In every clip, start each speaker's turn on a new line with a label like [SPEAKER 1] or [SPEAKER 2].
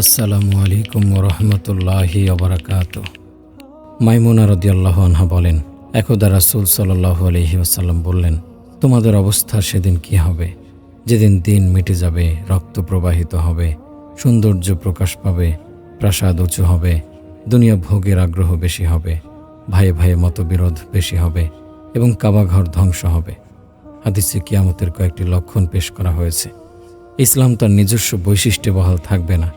[SPEAKER 1] আসসালামু আলাইকুম রহমতুল্লাহি অবরাকাত মাইমুনা রদিয়াল্লাহ আনহা বলেন, একদা রাসুল সাল্লাহ আলহি আসাল্লাম বললেন, তোমাদের অবস্থা সেদিন কি হবে? যেদিন দিন মিটে যাবে, রক্ত প্রবাহিত হবে, সৌন্দর্য প্রকাশ পাবে, প্রাসাদ উঁচু হবে, দুনিয়া ভোগের আগ্রহ বেশি হবে ভাইয়ে ভাইয়ে মতবিরোধ বেশি হবে এবং কাবাঘর ধ্বংস হবে। হাদিসে কিয়ামতের কয়েকটি লক্ষণ পেশ করা হয়েছে। ইসলাম তার নিজস্ব বৈশিষ্ট্যে বহাল থাকবে না।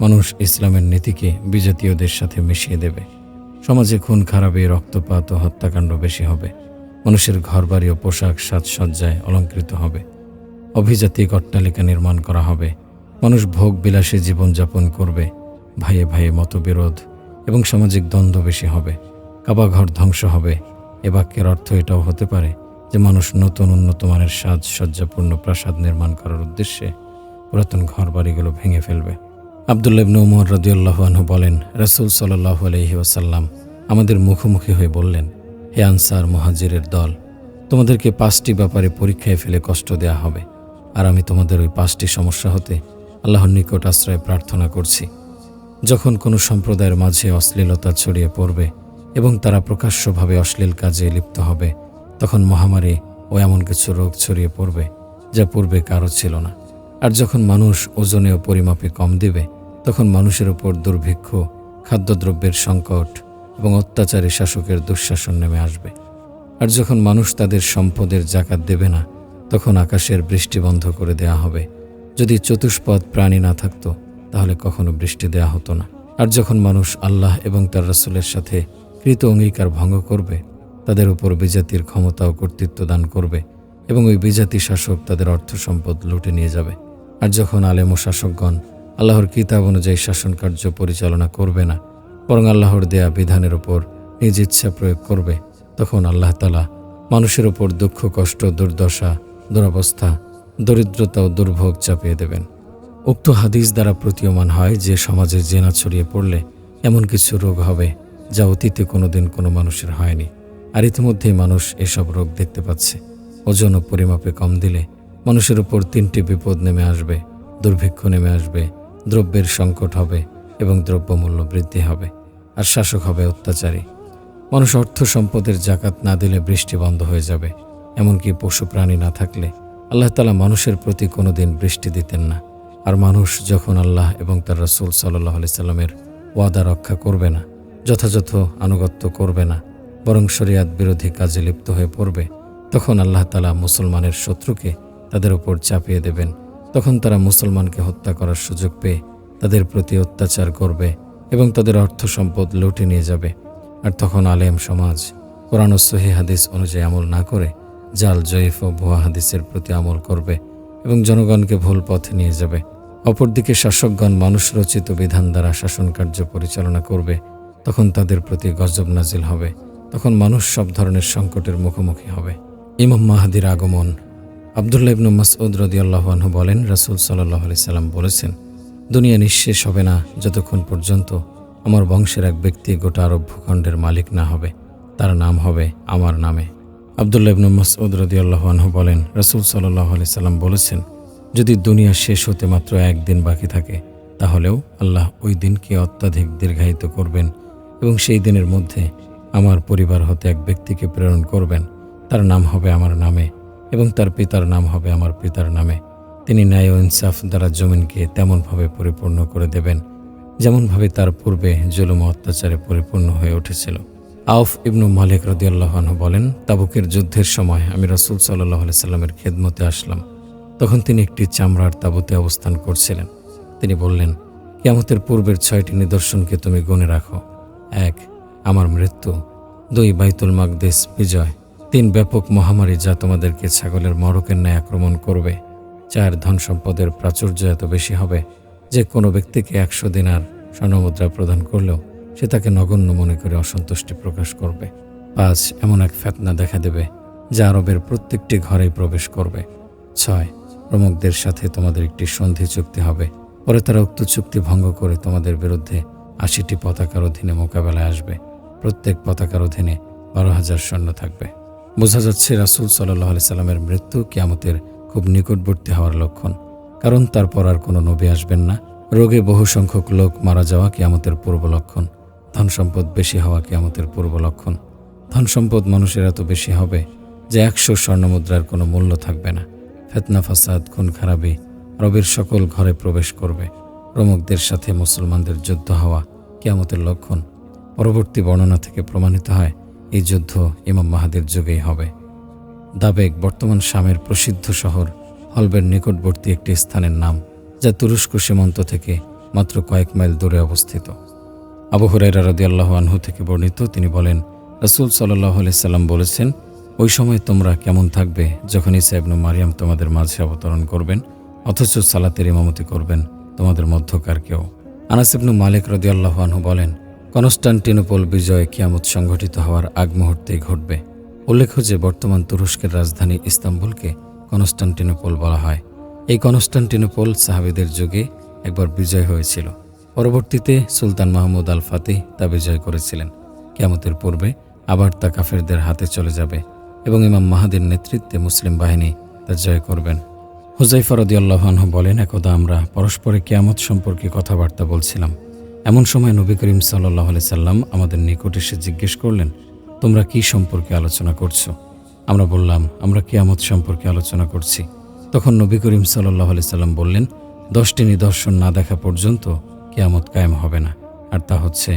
[SPEAKER 1] মানুষ ইসলামের নীতিকে বিজাতীয়দের সাথে মিশিয়ে দেবে। সমাজে খুন, খারাপে, রক্তপাত ও হত্যাকাণ্ড বেশি হবে। মানুষের ঘরবাড়ি ও পোশাক সাজসজ্জায় অলঙ্কৃত হবে। অভিজাতিক অট্টালিকা নির্মাণ করা হবে। মানুষ ভোগ বিলাসে জীবনযাপন করবে। ভাইয়ে ভাইয়ে মতবিরোধ এবং সামাজিক দ্বন্দ্ব বেশি হবে। কাবাঘর ধ্বংস হবে। এ বাক্যের অর্থ এটাও হতে পারে যে মানুষ নতুন উন্নত মানের সাজসজ্জাপূর্ণ প্রাসাদ নির্মাণ করার উদ্দেশ্যে পুরাতন ঘরবাড়িগুলো ভেঙে ফেলবে। আবদুল্লাহ ইবনু উমর রদিউল্লাহ বলেন, রাসূল সাল্লাল্লাহু আলাইহি ওয়াসাল্লাম আমাদের মুখোমুখি হয়ে বললেন, হে আনসার মুহাজিরের দল, তোমাদেরকে পাঁচটি ব্যাপারে পরীক্ষায় ফেলে কষ্ট দেয়া হবে। আর আমি তোমাদের ওই পাঁচটি সমস্যা হতে আল্লাহর নিকট আশ্রয় প্রার্থনা করছি। যখন কোনো সম্প্রদায়ের মাঝে অশ্লীলতা ছড়িয়ে পড়বে এবং তারা প্রকাশ্যভাবে অশ্লীল কাজে লিপ্ত হবে, তখন মহামারী ও এমন কিছু রোগ ছড়িয়ে পড়বে যা পূর্বে কারও ছিল না। আর যখন মানুষ ওজনে ও পরিমাপে কম দিবে তখন মানুষের উপর দুর্ভিক্ষ, খাদ্যদ্রব্যের সংকট এবং অত্যাচারী শাসকের দুঃশাসন নেমে আসবে। আর যখন মানুষ তাদের সম্পদের জাকাত দেবে না, তখন আকাশের বৃষ্টি বন্ধ করে দেয়া হবে। যদি চতুষ্পদ প্রাণী না থাকতো, তাহলে কখনো বৃষ্টি দেয়া হতো না। আর যখন মানুষ আল্লাহ এবং তার রাসূলের সাথে কৃত অঙ্গীকার ভঙ্গ করবে, তাদের উপর বিজাতির ক্ষমতা ও কর্তৃত্ব দান করবে এবং ওই বিজাতি শাসক তাদের অর্থ সম্পদ লুটে নিয়ে যাবে। আর যখন আলেম ও শাসকগণ আল্লাহর কিতাব অনুযায়ী শাসন কার্য পরিচালনা করবে না, বরং আল্লাহর দেয়া বিধানের ওপর নিজ ইচ্ছা প্রয়োগ করবে। তখন আল্লাহ তালা মানুষের ওপর দুঃখ, কষ্ট, দুর্দশা, দুরবস্থা, দরিদ্রতা ও দুর্ভোগ চাপিয়ে দেবেন। উক্ত হাদিস দ্বারা প্রতীয়মান হয় যে সমাজে জেনা ছড়িয়ে পড়লে এমন কিছু রোগ হবে যা অতীতে কোনোদিন কোনো মানুষের হয়নি। আর ইতিমধ্যেই মানুষ এসব রোগ দেখতে পাচ্ছে। ওজন ও পরিমাপে কম দিলে মানুষের উপর তিনটি বিপদ নেমে আসবে, দুর্ভিক্ষ নেমে আসবে দ্রব্যের সংকট হবে এবং দ্রব্যমূল্য বৃদ্ধি হবে, আর শাসক হবে অত্যাচারী। মানুষ অর্থ সম্পদের জাকাত না দিলে বৃষ্টি বন্ধ হয়ে যাবে, এমনকি পশু প্রাণী না থাকলে। আল্লাহ তালা মানুষের প্রতি কোনো দিন বৃষ্টি দিতেন না, আর মানুষ যখন আল্লাহ এবং তার রসুল সাল্লাহ আলি সাল্লামের ওয়াদা রক্ষা করবে না, যথাযথ আনুগত্য করবে না, বরং শরিয়াত বিরোধী কাজে লিপ্ত হয়ে পড়বে, তখন আল্লাহ তালা মুসলমানের শত্রুকে তাদের উপর চাপিয়ে দেবেন। তখন তারা মুসলমানকে হত্যা করার সুযোগ পেয়ে তাদের প্রতি অত্যাচার করবে এবং তাদের অর্থ সম্পদ লুটে নিয়ে যাবে। আর তখন আলেম সমাজ কোরআন সহি হাদিস অনুযায়ী আমল না করে জাল, জয়ীফ ও ভুয়া হাদিসের প্রতি আমল করবে এবং জনগণকে ভুল পথে নিয়ে যাবে। অপরদিকে শাসকগণ মানুষ রচিত বিধান দ্বারা শাসন কার্য পরিচালনা করবে, তখন তাদের প্রতি গজব নাজিল হবে, তখন মানুষ সব ধরনের সংকটের মুখোমুখি হবে। ইমাম মাহাদির আগমন আবদুল্লাহ ইবনু মাসউদ রদিয়াল্লাহু বলেন, রাসূল সাল্লাহ আলি সাল্লাম বলেছেন, দুনিয়া নিঃশেষ হবে না যতক্ষণ পর্যন্ত আমার বংশের এক ব্যক্তি গোটা আরব ভূখণ্ডের মালিক না হবে। তার নাম হবে আমার নামে। আবদুল্লাহ ইবনু মাসউদ রদিয়াল্লাহু আনহু বলেন, রাসূল সাল্লাহ আলি সাল্লাম বলেছেন, যদি দুনিয়া শেষ হতে মাত্র একদিন বাকি থাকে, তাহলেও আল্লাহ ওই দিনকে অত্যাধিক দীর্ঘায়িত করবেন এবং সেই দিনের মধ্যে আমার পরিবার হতে এক ব্যক্তিকে প্রেরণ করবেন। তার নাম হবে আমার নামে। এবং তার পিতার নাম হবে আমার পিতার নামে। তিনি ন্যায় ও ইনসাফ দ্বারা জমিনকে তেমনভাবে পরিপূর্ণ করে দেবেন, যেমনভাবে তার পূর্বে জুলুম অত্যাচারে পরিপূর্ণ হয়ে উঠেছিল। আউফ ইবনু মালিক রদিয়াল্লাহনু বলেন, তাবুকের যুদ্ধের সময় আমি রসুল সাল্লাহ সাল্লামের খেদমতে আসলাম। তখন তিনি একটি চামড়ার তাঁবুতে অবস্থান করছিলেন। তিনি বললেন, কিয়ামতের পূর্বের ছয়টি নিদর্শনকে তুমি গুনে রাখো। এক, আমার মৃত্যু। দুই, বাইতুল মাকদেশ বিজয়। তিন ব্যাপক মহামারী যা তোমাদেরকে ছাগলের মরকের ন্যায় আক্রমণ করবে। চার ধন সম্পদের প্রাচুর্য এত বেশি হবে যে কোনো ব্যক্তিকে একশো দিনার স্বর্ণমুদ্রা প্রদান করলেও সে তাকে নগণ্য মনে করে অসন্তুষ্টি প্রকাশ করবে। পাঁচ, এমন এক ফেতনা দেখা দেবে যা আরবের প্রত্যেকটি ঘরেই প্রবেশ করবে। ছয়, প্রমুখদের সাথে তোমাদের একটি সন্ধি চুক্তি হবে। পরে তারা উক্ত চুক্তি ভঙ্গ করে তোমাদের বিরুদ্ধে আশিটি পতাকার অধীনে মোকাবেলায় আসবে। প্রত্যেক পতাকার অধীনে বারো হাজার সৈন্য থাকবে। বোঝা যাচ্ছে রাসুল সাল্লাহ আলি সাল্লামের মৃত্যু কিয়ামতের খুব নিকটবর্তী হওয়ার লক্ষণ। কারণ তারপর আর কোনো নবী আসবেন না। রোগে বহু সংখ্যক লোক মারা যাওয়া কিয়ামতের পূর্ব লক্ষণ। ধন সম্পদ বেশি হওয়া কিয়ামতের পূর্ব লক্ষণ। ধন সম্পদ মানুষের এত বেশি হবে যে একশো স্বর্ণমুদ্রার কোনো মূল্য থাকবে না। ফেতনা, ফাসাদ, খুন, খারাপি রবির সকল ঘরে প্রবেশ করবে। প্রমুখদের সাথে মুসলমানদের যুদ্ধ হওয়া কিয়ামতের লক্ষণ। পরবর্তী বর্ণনা থেকে প্রমাণিত হয় এই যুদ্ধ ইমাম মাহাদের যুগেই হবে। দাবেক বর্তমান শামের প্রসিদ্ধ শহর হলবের নিকটবর্তী একটি স্থানের নাম, যা তুরস্ক সীমান্ত থেকে মাত্র কয়েক মাইল দূরে অবস্থিত। আবু হুরাইরা রাদিয়াল্লাহু আনহু থেকে বর্ণিত, তিনি বলেন, রাসূল সাল্লাহ সাল্লাম বলেছেন, ওই সময় তোমরা কেমন থাকবে যখন ইসা ইবনু মারিয়াম তোমাদের মাঝে অবতরণ করবেন, অথচ সালাতের ইমামতি করবেন তোমাদের মধ্যকার কেউ? আনাস ইবনু মালিক রদিয়াল্লাহু আনহু বলেন কনস্টান্টিনোপল বিজয় কিয়ামত সংঘটিত হওয়ার আগ মুহূর্তেই ঘটবে। উল্লেখ্য যে বর্তমান তুরস্কের রাজধানী ইস্তাম্বুলকে কনস্টান্টিনোপল বলা হয়। এই কনস্টান্টিনোপল সাহাবিদের যুগে একবার বিজয় হয়েছিল। পরবর্তীতে সুলতান মাহমুদ আল ফাতিহ তা বিজয় করেছিলেন। কিয়ামতের পূর্বে আবার তা কাফেরদের হাতে চলে যাবে এবং ইমাম মাহাদির নেতৃত্বে মুসলিম বাহিনী তা জয় করবেন। হুজাইফা রদিয়াল্লাহানহু বলেন, একদা আমরা পরস্পরে কেয়ামত সম্পর্কে কথাবার্তা বলছিলাম। এমন সময় নবী করিম সাল্লাহ সাল্লাম আমাদের নিকট এসে জিজ্ঞেস করলেন, তোমরা কি সম্পর্কে আলোচনা করছ? আমরা বললাম, আমরা কিয়ামত সম্পর্কে আলোচনা করছি। তখন নবী করিম সাল্লাহ সাল্লাম বললেন, দশটি নিদর্শন না দেখা পর্যন্ত কেয়ামত কায়েম হবে না। আর তা হচ্ছে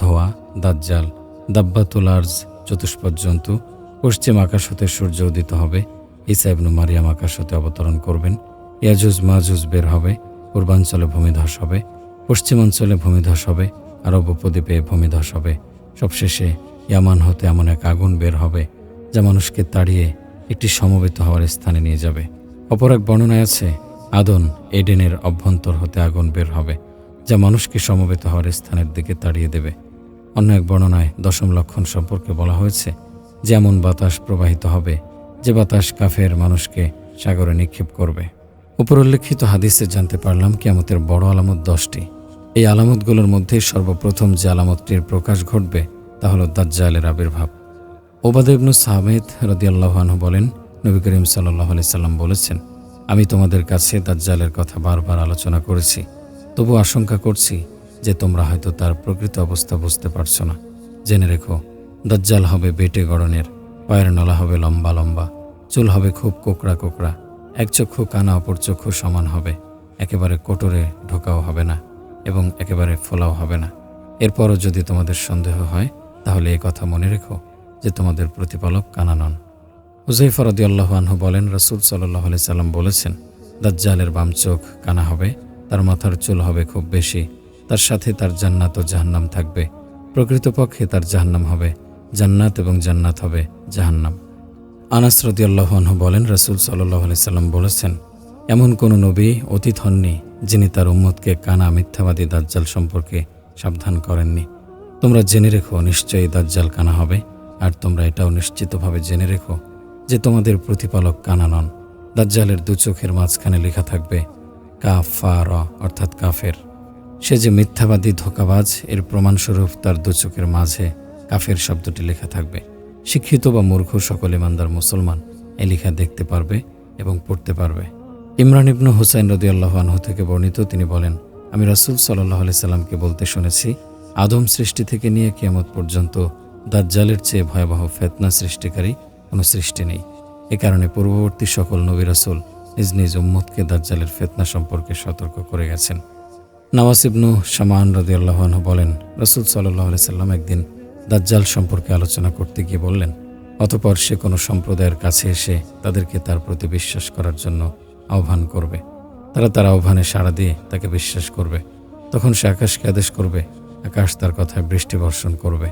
[SPEAKER 1] ধোয়া, দাজ্জাল, দাব্বাতুল আর্জ, চতুষ্পদ জন্তু, পশ্চিম আকাশ হতে সূর্য উদিত হবে ইসা ইবনু মারিয়াম আকাশ হতে অবতরণ করবেন ইয়াজুজ মাজুজ বের হবে, পূর্বাঞ্চলে ভূমিধস হবে পশ্চিমাঞ্চলে ভূমিধস হবে আরব উপদ্বীপে ভূমিধস হবে। সবশেষে ইয়ামান হতে এমন এক আগুন বের হবে, যা মানুষকে তাড়িয়ে একটি সমবেত হওয়ার স্থানে নিয়ে যাবে। অপর এক বর্ণনায় আছে, আদন এডেনের অভ্যন্তর হতে আগুন বের হবে, যা মানুষকে সমবেত হওয়ার স্থানের দিকে তাড়িয়ে দেবে। অন্য এক বর্ণনায় দশম লক্ষণ সম্পর্কে বলা হয়েছে যেমন বাতাস প্রবাহিত হবে, যে বাতাস কাফের মানুষকে সাগরে নিক্ষেপ করবে। উপর উল্লেখিত হাদিসে জানতে পারলাম কিয়ামতের বড় আলামত দশটি। এই আলামতগুলোর মধ্যে সর্বপ্রথম যে আলামতটির প্রকাশ ঘটবে তা হল দাজ্জালের আবির্ভাব। ওবাদ ইবনু সাহমেদ রদিয়াল্লাহানহু বলেন, নবী করিম সাল্লাহ সাল্লাম বলেছেন, আমি তোমাদের কাছে দাজ্জালের কথা বারবার আলোচনা করেছি। তবু আশঙ্কা করছি যে তোমরা হয়তো তার প্রকৃত অবস্থা বুঝতে পারছ না। জেনে রেখো, দাজ্জাল হবে বেটে গড়নের, পায়ের নলা হবে লম্বা লম্বা, চুল হবে খুব কোকড়া কোকড়া এক চক্ষু কানা, অপর চক্ষু সমান হবে। একেবারে কোটরে ঢোকাও হবে না এবং একেবারে ফোলাও হবে না। এরপরও যদি তোমাদের সন্দেহ হয়, তাহলে এ কথা মনে রেখো যে তোমাদের প্রতিপালক কানা নন। হুজাইফা রদিয়াল্লাহ আনহু বলেন, রসুল সাল্লাহ আলি সাল্লাম বলেছেন, দাজ্জালের বাম চোখ কানা হবে, তার মাথার চুল হবে খুব বেশি, তার সাথে তার জান্নাত ও জাহান্নাম থাকবে। প্রকৃতপক্ষে তার জাহান্নাম হবে, জান্নাত এবং জান্নাত হবে জাহান্নাম। আনাস রদিয়াল্লাহনহু বলেন, রসুল সাল্লাহ সাল্লাম বলেছেন, এমন কোনো নবী, অতীত হননি, যিনি তার উম্মতকে কানা মিথ্যাবাদী দাজ্জাল সম্পর্কে সাবধান করেননি। তোমরা জেনে রেখো, নিশ্চয়ই দাজ্জাল কানা হবে, আর তোমরা এটাও নিশ্চিতভাবে জেনে রেখো যে তোমাদের প্রতিপালক কানা নন। দাজ্জালের দু চোখের মাঝখানে লেখা থাকবে কাফা র অর্থাৎ কাফের। সে যে মিথ্যাবাদী ধোকাবাজ, এর প্রমাণস্বরূপ তার দু চোখের মাঝে কাফের শব্দটি লেখা থাকবে। শিক্ষিত বা মূর্খ সকল ইমানদার মুসলমান এ লেখা দেখতে পারবে এবং পড়তে পারবে। ইমরান ইবনু হুসাইন রদি আল্লাহ আনহু থেকে বর্ণিত তিনি বলেন, আমি রাসুল সাল্লাহ আলি সাল্লামকে বলতে শুনেছি, আদম সৃষ্টি থেকে নিয়ে কিয়ামত পর্যন্ত দাজ্জালের চেয়ে ভয়াবহ ফেতনা সৃষ্টিকারী কোনো সৃষ্টি নেই। এ কারণে পূর্ববর্তী সকল নবী রাসুল নিজ নিজ উম্মতকে দাজ্জালের ফেতনা সম্পর্কে সতর্ক করে গেছেন। নওয়াজ ইবনু শামান রদি আল্লাহন বলেন, রসুল সাল্লাহ সাল্লাম একদিন দাজ্জাল সম্পর্কে আলোচনা করতে গিয়ে বললেন, অতপর সে কোনো সম্প্রদায়ের কাছে এসে তাদেরকে তার প্রতি বিশ্বাস করার জন্য আহ্বান করবে। তারা তার আহ্বানে সাড়া দিয়ে তাকে বিশ্বাস করবে। তখন সে আকাশকে আদেশ করবে, আকাশ তার কথায় বৃষ্টি বর্ষণ করবে।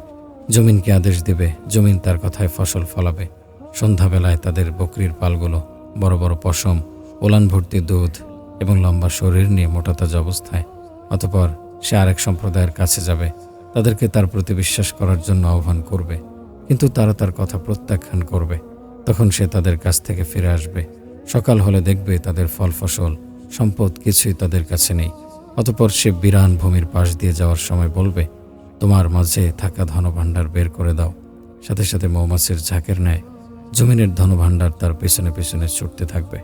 [SPEAKER 1] জমিনকে আদেশ দেবে, জমিন তার কথায় ফসল ফলাবে। সন্ধ্যাবেলায় তাদের বকরির পালগুলো, বড় বড় পশম, ওলান ভর্তি দুধ এবং লম্বা শরীর নিয়ে মোটাতাজা অবস্থায়। অতপর সে আরেক সম্প্রদায়ের কাছে যাবে তাদেরকে তার প্রতি বিশ্বাস করার জন্য আহ্বান করবে। কিন্তু তারা তার কথা প্রত্যাখ্যান করবে। তখন সে তাদের কাছ থেকে ফিরে আসবে। সকাল হলে দেখবে তাদের ফল ফসল, সম্পদ কিছুই তাদের কাছে নেই। অতপর সে বিরান ভূমির পাশ দিয়ে যাওয়ার সময় বলবে, তোমার মাঝে থাকা ধনভাণ্ডার বের করে দাও। সাথে সাথে মৌমাছির ঝাঁকের ন্যায় জমিনের ধনভাণ্ডার তার পেছনে পেছনে ছুটতে থাকবে।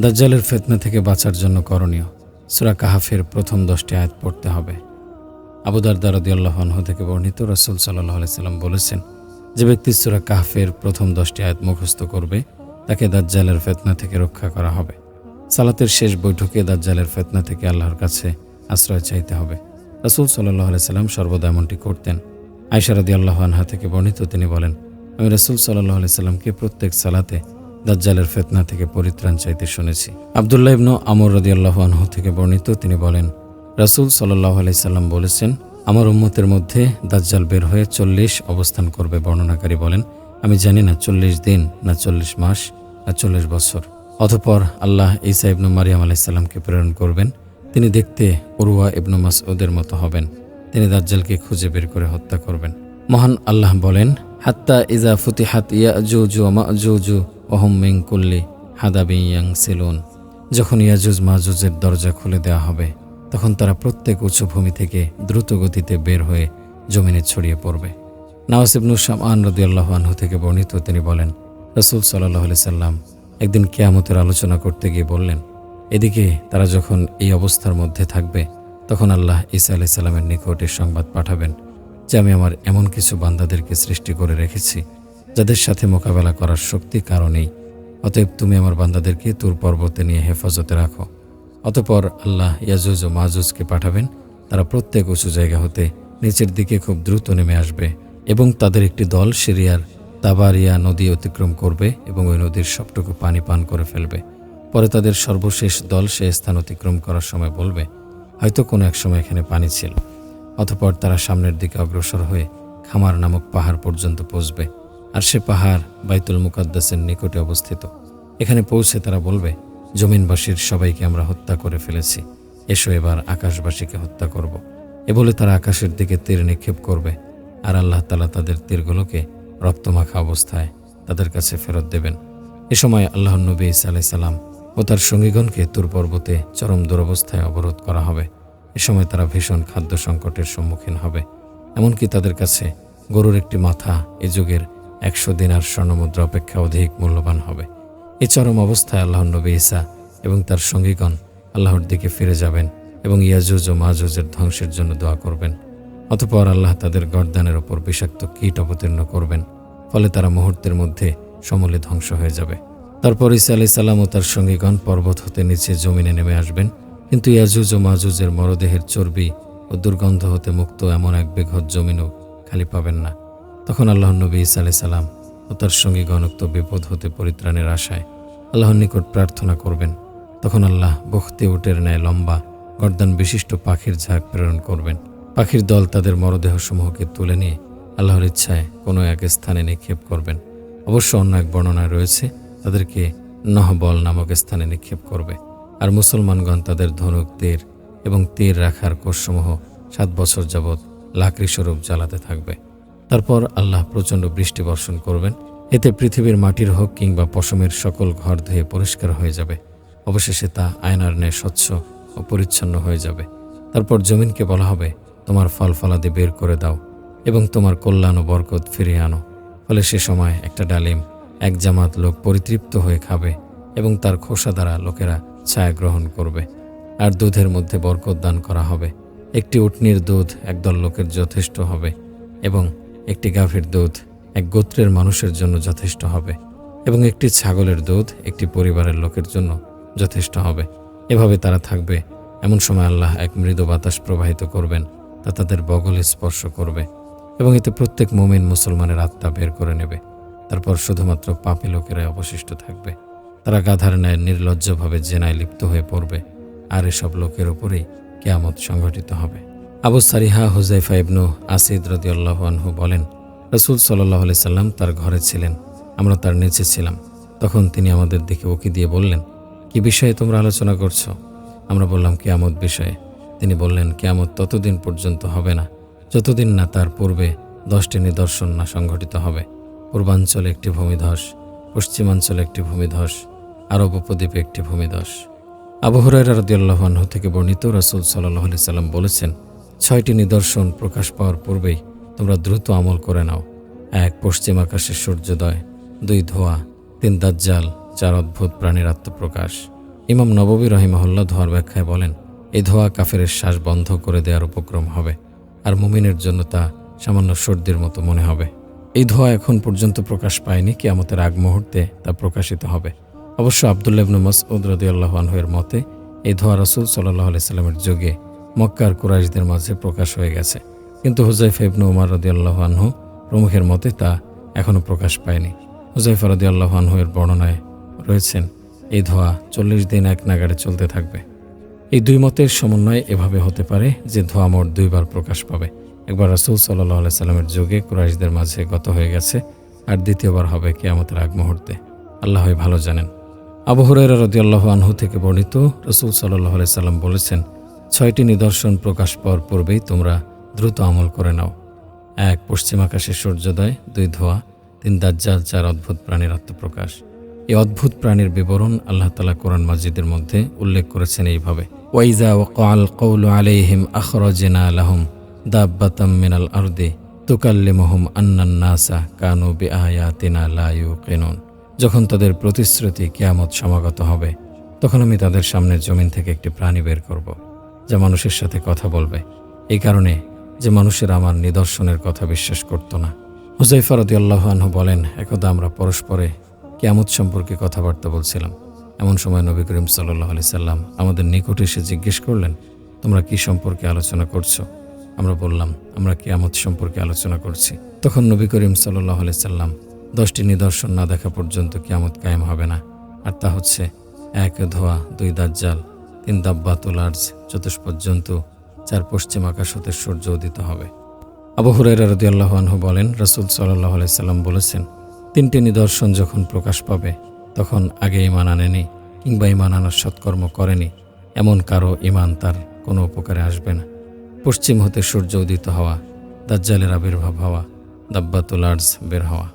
[SPEAKER 1] দাজ্জালের ফেতনা থেকে বাঁচার জন্য করণীয়। সুরা কাহাফের প্রথম দশটি আয়াত পড়তে হবে। আবুদার দারদিয়াল্লাহ আনহু থেকে বর্ণিত রসুল সাল্লাহ সাল্লাম বলেছেন, যে ব্যক্তি সুরা কাহাফের প্রথম দশটি আয়াত মুখস্থ করবে, তাকে দাজ্জালের ফেতনা থেকে রক্ষা করা হবে। সালাতের শেষ বৈঠকে দাজ্জালের ফেতনা থেকে আল্লাহর কাছে আশ্রয় চাইতে হবে। রসুল সাল্লাহ সাল্লাম সর্বদা এমনটি করতেন। আয়সারদি আল্লাহ থেকে বর্ণিত তিনি বলেন, আমি রসুল সাল্লাহ সাল্লামকে প্রত্যেক সালাতে দাজ্জালের ফেতনা থেকে পরিত্রাণ চাইতে শুনেছি। আবদুল্লাহ ইবনু আমর রদি আল্লাহ থেকে বর্ণিত তিনি বলেন রাসুল সাল্লাহ বলেছেন, আমার উম্মতের মধ্যে দাজ্জাল বের হয়ে চল্লিশ অবস্থান করবে বর্ণনাকারী বলেন। আমি জানি না চল্লিশ দিন, না চল্লিশ মাস, না চল্লিশ বছর। অতপর আল্লাহ ইসা ইবনু মারিয়াম আলাইসাল্লামকে প্রেরণ করবেন। তিনি দেখতে উরুয়া ইবনু মাসউদের মতো হবেন। তিনি দাজ্জালকে খুঁজে বের করে হত্যা করবেন। মহান আল্লাহ বলেন, হাত্তা ইজা ফুতিহাত ইয়াজুজু মাজুজু ওহম মিং কুল্লি হাদাবি ইয়াং সেলুন যখন ইয়াজুজ মাজুজের দরজা খুলে দেওয়া হবে। তখন তারা প্রত্যেক উঁচু ভূমি থেকে দ্রুত গতিতে বের হয়ে জমিনে ছড়িয়ে পড়বে। নওয়াজ ইবনু শামান রদিয়াল্লাহ আনহু থেকে বর্ণিত তিনি বলেন, রসুল সাল্লাহ আলি সাল্লাম একদিন কেয়ামতের আলোচনা করতে গিয়ে বললেন, এদিকে তারা যখন এই অবস্থার মধ্যে থাকবে, তখন আল্লাহ ঈসা আলাহ সাল্লামের নিকটে সংবাদ পাঠাবেন যে আমি আমার এমন কিছু বান্দাদেরকে সৃষ্টি করে রেখেছি, যাদের সাথে মোকাবেলা করার শক্তি কারণেই অতএব তুমি আমার বান্দাদেরকে তুর পর্বতে নিয়ে হেফাজতে রাখো। অতপর আল্লাহ ইয়াজুজ ও মাজুজকে পাঠাবেন, তারা প্রত্যেক উঁচু জায়গা হতে নিচের দিকে খুব দ্রুত নেমে আসবে এবং তাদের একটি দল সিরিয়ার তাবারিয়া নদী অতিক্রম করবে এবং ওই নদীর সবটুকু পানি পান করে ফেলবে। পরে তাদের সর্বশেষ দল সে স্থান অতিক্রম করার সময় বলবে, হয়তো কোনো এক সময় এখানে পানি ছিল। অতপর তারা সামনের দিকে অগ্রসর হয়ে খামার নামক পাহাড় পর্যন্ত পৌঁছবে। আর সে পাহাড় বাইতুল মুকাদ্দাসের নিকটে অবস্থিত। এখানে পৌঁছে তারা বলবে জমিনবাসীর সবাইকে আমরা হত্যা করে ফেলেছি। এসো এবার আকাশবাসীকে হত্যা করব। এ বলে তারা আকাশের দিকে তীর নিক্ষেপ করবে, আর আল্লাহ তালা তাদের তীরগুলোকে রক্তমাখা অবস্থায় তাদের কাছে ফেরত দেবেন। এ সময় আল্লাহ নবী ইসা সাল্লাম ও তার সঙ্গীগণকে তুর পর্বতে চরম দুরবস্থায় অবরোধ করা হবে। এ সময় তারা ভীষণ খাদ্য সংকটের সম্মুখীন হবে। এমনকি তাদের কাছে গরুর একটি মাথা এ যুগের একশো দিনার স্বর্ণমুদ্রা অপেক্ষা অধিক মূল্যবান হবে। এই চরম অবস্থায় আল্লাহ নবী ঈসা এবং তার সঙ্গীগণ আল্লাহর দিকে ফিরে যাবেন এবং ইয়াজুজ ও মাজুজের ধ্বংসের জন্য দোয়া করবেন। অতপর আল্লাহ তাদের গর্দানের ওপর বিষাক্ত কীট অবতীর্ণ করবেন, ফলে তারা মুহূর্তের মধ্যে সমূলে ধ্বংস হয়ে যাবে। তারপর ঈসা আলি সাল্লাম ও তার সঙ্গীগণ পর্বত হতে নিচে জমিনে নেমে আসবেন, কিন্তু ইয়াজুজ ও মাজুজের মরদেহের চর্বি ও দুর্গন্ধ হতে মুক্ত এমন এক বেঘত জমিনও খালি পাবেন না। তখন আল্লাহ নবী ঈসা আলি সাল্লাম ও তার সঙ্গী গণক্ত বিপদ হতে পরিত্রাণের আশায় আল্লাহর নিকট প্রার্থনা করবেন। তখন আল্লাহ বখতে উটের ন্যায় লম্বা, গর্দান বিশিষ্ট পাখির ঝাঁক প্রেরণ করবেন। পাখির দল তাদের মরদেহসমূহকে তুলে নিয়ে আল্লাহর ইচ্ছায় কোনো এক স্থানে নিক্ষেপ করবেন। অবশ্য অন্য এক বর্ণনায় রয়েছে, তাদেরকে নহবল নামক স্থানে নিক্ষেপ করবে। আর মুসলমানগণ তাদের ধনুক, তীর এবং তীর রাখার কোষসমূহ সাত বছর যাবৎ লাকড়ি স্বরূপ জ্বালাতে থাকবে। তারপর আল্লাহ প্রচণ্ড বৃষ্টি বর্ষণ করবেন। এতে পৃথিবীর মাটির হোক কিংবা পশমের সকল ঘর ধুয়ে পরিষ্কার হয়ে যাবে। অবশেষে তা আয়নার ন্যায় স্বচ্ছ ও পরিচ্ছন্ন হয়ে যাবে। তারপর জমিনকে বলা হবে, তোমার ফল ফলাদি বের করে দাও এবং তোমার কল্যাণ ও বরকত ফিরিয়ে আনো। ফলে সে সময় একটা ডালিম, এক জামাত লোক পরিতৃপ্ত হয়ে খাবে এবং তার খোসা দ্বারা লোকেরা ছায়া গ্রহণ করবে। আর দুধের মধ্যে বরকত দান করা হবে। একটি উটনির দুধ একদল লোকের যথেষ্ট হবে এবং একটি গাভীর দুধ এক গোত্রের মানুষের জন্য যথেষ্ট হবে এবং একটি ছাগলের দুধ একটি পরিবারের লোকের জন্য যথেষ্ট হবে। এভাবে তারা থাকবে। এমন সময় আল্লাহ এক মৃদু বাতাস প্রবাহিত করবেন তা তাদের বগলে স্পর্শ করবে এবং এতে প্রত্যেক মোমিন মুসলমানের আত্মা বের করে নেবে। তারপর শুধুমাত্র পাপি লোকেরাই অবশিষ্ট থাকবে। তারা গাধার ন্যায় নির্লজ্জভাবে জেনায় লিপ্ত হয়ে পড়বে। আর এসব লোকের উপরেই কেয়ামত সংঘটিত হবে। আবু সারিহা হুজাইফা ইবনু আসিদ রদিয়াল্লাহ আনহু বলেন, রসুল সাল্লাহ আলি সাল্লাম তার ঘরে ছিলেন, আমরা তার নিচে ছিলাম। তখন তিনি আমাদের দিকে উকি দিয়ে বললেন, কি বিষয়ে তোমরা আলোচনা করছ? আমরা বললাম, কেয়ামত বিষয়ে। তিনি বললেন, কেয়ামত ততদিন পর্যন্ত হবে না। যতদিন না তার পূর্বে দশটি নিদর্শন না সংঘটিত হবে। পূর্বাঞ্চলে একটি ভূমিধস, পশ্চিমাঞ্চলে একটি ভূমিধস, আরব উপদ্বীপে একটি ভূমিধস। আবু হরাইরা রাদিয়াল্লাহু আনহু থেকে বর্ণিত রাসূল সাল্লাল্লাহু আলাইহি সাল্লাম বলেছেন ছয়টি নিদর্শন প্রকাশ পাওয়ার পূর্বেই তোমরা দ্রুত আমল করে নাও। এক, পশ্চিম আকাশে সূর্যোদয়। দুই, ধোয়া। তিন, দাজ্জাল চার অদ্ভুত প্রাণীর আত্মপ্রকাশ। ইমাম নববী রহিমাহুল্লাহ ধোয়ার ব্যাখ্যায় বলেন, এই ধোয়া কাফেরের শ্বাস বন্ধ করে দেওয়ার উপক্রম হবে, আর মুমিনের জন্য তা সামান্য সর্দির মতো মনে হবে। এই ধোয়া এখন পর্যন্ত প্রকাশ পায়নি, কিয়ামতের আগ মুহূর্তে তা প্রকাশিত হবে। অবশ্য আবদুল্লাহ ইবনু মাসউদ রাদিয়াল্লাহু আনহুয়ের মতে, এই ধোয়া রাসূল সাল্লাল্লাহু আলাইহি সাল্লামের যুগে মক্কার কুরাইশদের মাঝে প্রকাশ হয়ে গেছে। কিন্তু হুজাইফা ইবনু উমার রাদিয়াল্লাহু আনহু প্রমুখের মতে তা এখনও প্রকাশ পায়নি। হুজাইফা রাদিয়াল্লাহু এর বর্ণনায় রয়েছেন, এই ধোয়া চল্লিশ দিন এক নাগাড়ে চলতে থাকবে। এই দুই মতের সমন্বয় এভাবে হতে পারে যে ধোয়া মোট দুইবার প্রকাশ পাবে। একবার রাসূল সাল্লাহ সাল্লামের যুগে কুরাইশদের মাঝে গত হয়ে গেছে, আর দ্বিতীয়বার হবে কেয়ামতের আগ মুহূর্তে। আল্লাহই ভালো জানেন। আবু হুরাইরা রাদিয়াল্লাহু আনহু থেকে বর্ণিত রসুল সাল্লাহ সাল্লাম বলেছেন ছয়টি নিদর্শন প্রকাশ পাওয়ার পূর্বেই তোমরা দ্রুত আমল করে নাও। এক, পশ্চিম আকাশে সূর্যোদয়, দুই, ধোয়া, তিন, দাজ্জাল, চার, অদ্ভুত প্রাণীর আত্মপ্রকাশ। এই অদ্ভুত প্রাণীর বিবরণ আল্লাহ তালা কোরআন মসজিদের মধ্যে উল্লেখ করেছেন এইভাবে, ওয়াইজা ওয়াল কৌল আলাইহিম আখরজেনা আলাহম দাব্বাতাম মিনাল আরদে তুকাল্লিমহুম আন্নান নাসা কানু বি আয়াতিনা লা ইউকিনুন। যখন তাদের প্রতিশ্রুতি কিয়ামত সমাগত হবে, তখন আমি তাদের সামনে জমিন থেকে একটি প্রাণী বের করব। যা মানুষের সাথে কথা বলবে। এই কারণে যে মানুষের আমার নিদর্শনের কথা বিশ্বাস করত না। হুজাইফা রদিয়াল্লাহ আনহু বলেন, একদা আমরা পরস্পরে কিয়ামত সম্পর্কে কথাবার্তা বলছিলাম। এমন সময় নবী করিম সাল্লাহ আলি সাল্লাম আমাদের নিকটে এসে জিজ্ঞেস করলেন, তোমরা কি সম্পর্কে আলোচনা করছ? আমরা বললাম, আমরা কেয়ামত সম্পর্কে আলোচনা করছি। তখন নবী করিম সাল্লাহ আলি সাল্লাম, দশটি নিদর্শন না দেখা পর্যন্ত কেয়ামত কায়েম হবে না। আর তা হচ্ছে এক ধোয়া, দুই দাজ্জাল তিন দাব্বাতুল আর্জ চতুষ্পদ জন্তু চার পশ্চিম আকাশ হতে সূর্য উদিত হবে। আবু হুরাইরা রদিয়াল্লাহ আনহু বলেন, রসুল সাল্লাহ আলাইসাল্লাম বলেছেন, তিনটি নিদর্শন যখন প্রকাশ পাবে, তখন আগে ইমান আনেনি কিংবা ইমান আনার সৎকর্ম করেনি। এমন কারও ইমান তার কোনো উপকারে আসবে না। পশ্চিম হতে সূর্য উদিত হওয়া, দাজ্জালের আবির্ভাব হওয়া, দাব্বাতুল আর্জ বের হওয়া।